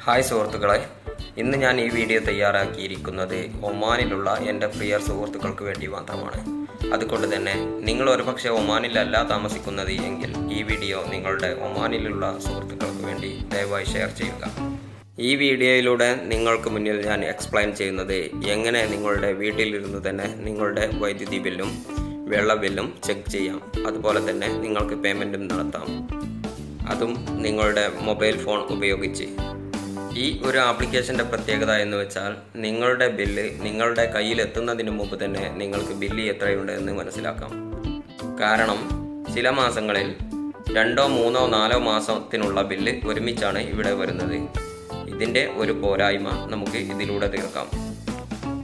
Hi സുഹൃത്തുക്കളെ. ഇന്ന് ഞാൻ ഈ വീഡിയോ തയ്യാറാക്കിയിരിക്കുന്നത് ഒമാനിലുള്ള എന്റെ പ്രിയ സുഹൃത്തുക്കൾക്ക് വേണ്ടി മാത്രമാണ്. അതുകൊണ്ട് തന്നെ നിങ്ങൾ ഒരുപക്ഷെ ഒമാനിലല്ല താമസിക്കുന്നത് എങ്കിൽ ഈ വീഡിയോ നിങ്ങളുടെ ഒമാനിലുള്ള സുഹൃത്തുക്കൾക്ക് വേണ്ടി ദയവായി ഷെയർ ചെയ്യുക. ഈ വീഡിയോയിലൂടെ നിങ്ങൾക്ക് മുന്നിൽ ഞാൻ എക്സ്പ്ലെയിൻ ചെയ്യുന്നത് എങ്ങനെ നിങ്ങളുടെ വീട്ടിലിരുന്ന് തന്നെ നിങ്ങളുടെ വൈദ്യുതി ബില്ലും വെള്ള ബില്ലും ചെക്ക് ചെയ്യാം. അതുപോലെ തന്നെ നിങ്ങൾക്ക് പേയ്മെന്റും നടത്താം. അതും നിങ്ങളുടെ മൊബൈൽ ഫോൺ ഉപയോഗിച്ച്. ഈ ഒരു ആപ്ലിക്കേഷന്റെ പ്രത്യേകത എന്ന് വെച്ചാൽ നിങ്ങളുടെ ബില്ല് നിങ്ങളുടെ കയ്യിൽ എത്തുന്നതിന് മുമ്പ് തന്നെ നിങ്ങൾക്ക് ബില്ല് എത്രയുണ്ട് എന്ന് മനസ്സിലാക്കാം. കാരണം ചില മാസങ്ങളിൽ രണ്ടോ മൂന്നോ നാലോ മാസത്തിനുള്ള ബില്ല് ഒരുമിച്ചാണ് ഇവിടെ വരുന്നത്. ഇതിന്റെ ഒരു പോരായ്മ നമുക്ക് ഇതിലൂടെ തീർക്കാം.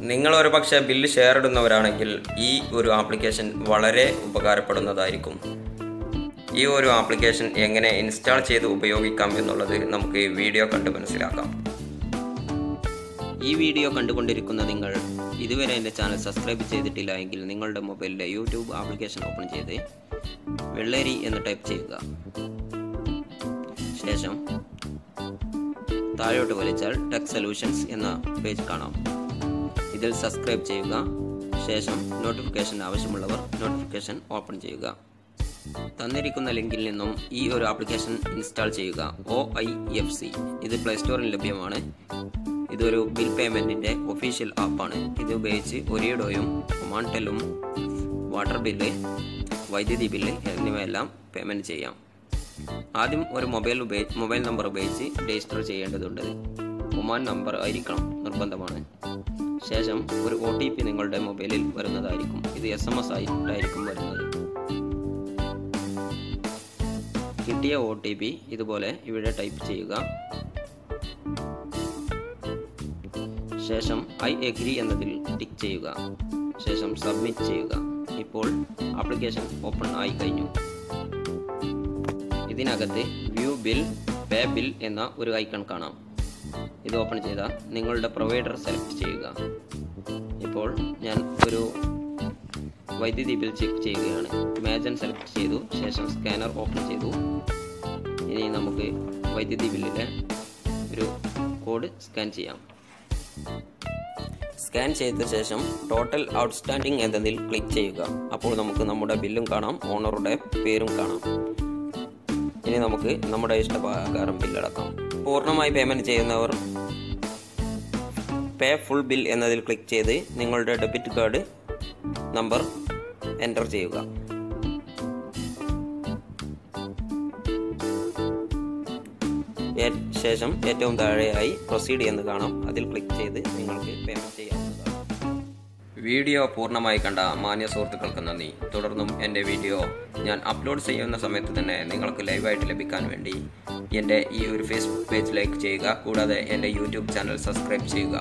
നിങ്ങൾ ഒരു പക്ഷേ ബില്ല് ഷെയർ ഇടുന്നവരാണെങ്കിൽ ഈ ഒരു ആപ്ലിക്കേഷൻ വളരെ ഉപകാരപ്പെടുന്നതായിരിക്കും. ഈ ഒരു ആപ്ലിക്കേഷൻ എങ്ങനെ ഇൻസ്റ്റാൾ ചെയ്ത് ഉപയോഗിക്കാം എന്നുള്ളത് നമുക്ക് ഈ വീഡിയോ കണ്ട് മനസ്സിലാക്കാം. ഈ വീഡിയോ കണ്ടുകൊണ്ടിരിക്കുന്ന നിങ്ങൾ ഇതുവരെ എന്റെ ചാനൽ സബ്സ്ക്രൈബ് ചെയ്തിട്ടില്ല എങ്കിൽ നിങ്ങളുടെ മൊബൈലിലെ യൂട്യൂബ് ആപ്ലിക്കേഷൻ ഓപ്പൺ ചെയ്ത് വെള്ളേരി എന്ന് ടൈപ്പ് ചെയ്യുക. ശേഷം താഴോട്ട് വലിച്ചാൽ ടെക് സൊല്യൂഷൻസ് എന്ന പേജ് കാണാം. ഇതിൽ സബ്സ്ക്രൈബ് ചെയ്യുക. ശേഷം നോട്ടിഫിക്കേഷൻ ആവശ്യമുള്ളവർ നോട്ടിഫിക്കേഷൻ ഓപ്പൺ ചെയ്യുക. തന്നിരിക്കുന്ന ലിങ്കിൽ നിന്നും ഈ ഒരു ആപ്ലിക്കേഷൻ ഇൻസ്റ്റാൾ ചെയ്യുക. ഒ ഐ എഫ് സി ഇത് പ്ലേ സ്റ്റോറിൽ ലഭ്യമാണ്. ഇതൊരു ബിൽ പേയ്മെന്റിന്റെ ഒഫീഷ്യൽ ആപ്പാണ്. ഇത് ഉപയോഗിച്ച് ഒരിയഡോയും ഒമാൻടെലും വാട്ടർ ബില്ല് വൈദ്യുതി ബില്ല് എന്നിവയെല്ലാം പേയ്മെന്റ് ചെയ്യാം. ആദ്യം ഒരു മൊബൈൽ ഉപയോഗിച്ച് മൊബൈൽ നമ്പർ ഉപയോഗിച്ച് രജിസ്റ്റർ ചെയ്യേണ്ടതുണ്ട്. ഒമാൻ നമ്പർ ആയിരിക്കണം നിർബന്ധമാണ്. ശേഷം ഒരു ഒ നിങ്ങളുടെ മൊബൈലിൽ വരുന്നതായിരിക്കും. ഇത് എസ് എം എസ് ആയിട്ടായിരിക്കും വരുന്നത്. കിട്ടിയ ഒ ടി പി ഇതുപോലെ ഇവിടെ ടൈപ്പ് ചെയ്യുക. ശേഷം ഐ എഗ്രി എന്നതിൽ ടിക്ക് ചെയ്യുക. ശേഷം സബ്മിറ്റ് ചെയ്യുക. ഇപ്പോൾ ആപ്ലിക്കേഷൻ ഓപ്പൺ ആയി കഴിഞ്ഞു. ഇതിനകത്ത് വ്യൂ ബിൽ പേ ബിൽ എന്ന ഒരു ഐക്കൺ കാണാം. ഇത് ഓപ്പൺ ചെയ്താൽ നിങ്ങളുടെ പ്രൊവൈഡർ സെലക്ട് ചെയ്യുക. ഇപ്പോൾ ഞാൻ ഒരു വൈദ്യുതി ബിൽ ചെക്ക് ചെയ്യുകയാണ്. മേജൻ സെലക്ട് ചെയ്തു. ശേഷം സ്കാനർ ഓപ്പൺ ചെയ്തു. ഇനി നമുക്ക് വൈദ്യുതി ബില്ലിലെ ഒരു കോഡ് സ്കാൻ ചെയ്യാം. സ്കാൻ ചെയ്ത ശേഷം ടോട്ടൽ ഔട്ട്സ്റ്റാൻഡിംഗ് എന്നതിൽ ക്ലിക്ക് ചെയ്യുക. അപ്പോൾ നമുക്ക് നമ്മുടെ ബില്ലും കാണാം. ഓണറുടെ പേരും കാണാം. ഇനി നമുക്ക് നമ്മുടെ ഇഷ്ടപ്രകാരം ബില്ലടക്കാം പൂർണമായി പേയ്മെന്റ് ചെയ്യുന്നവർ പേ ഫുൾ ബിൽ എന്നതിൽ ക്ലിക്ക് ചെയ്ത് നിങ്ങളുടെ ഡെബിറ്റ് കാർഡ് നമ്പർ എന്റർ ചെയ്യുക. ശേഷം ഏറ്റവും താഴെയായി പ്രൊസീഡ് എന്ന് കാണാം. അതിൽ ക്ലിക്ക് ചെയ്ത് നിങ്ങൾക്ക് പേയ്മെന്റ് ചെയ്യാവുന്നതാണ്. വീഡിയോ പൂർണമായി കണ്ട മാന്യ സുഹൃത്തുക്കൾക്ക് നന്ദി. തുടർന്നും എന്റെ വീഡിയോ ഞാൻ അപ്ലോഡ് ചെയ്യുന്ന സമയത്ത് തന്നെ നിങ്ങൾക്ക് ലൈവായിട്ട് ലഭിക്കാൻ വേണ്ടി എന്റെ ഈ ഒരു ഫേസ്ബുക്ക് പേജ് ലൈക്ക് ചെയ്യുക. കൂടാതെ എന്റെ യൂട്യൂബ് ചാനൽ സബ്സ്ക്രൈബ് ചെയ്യുക.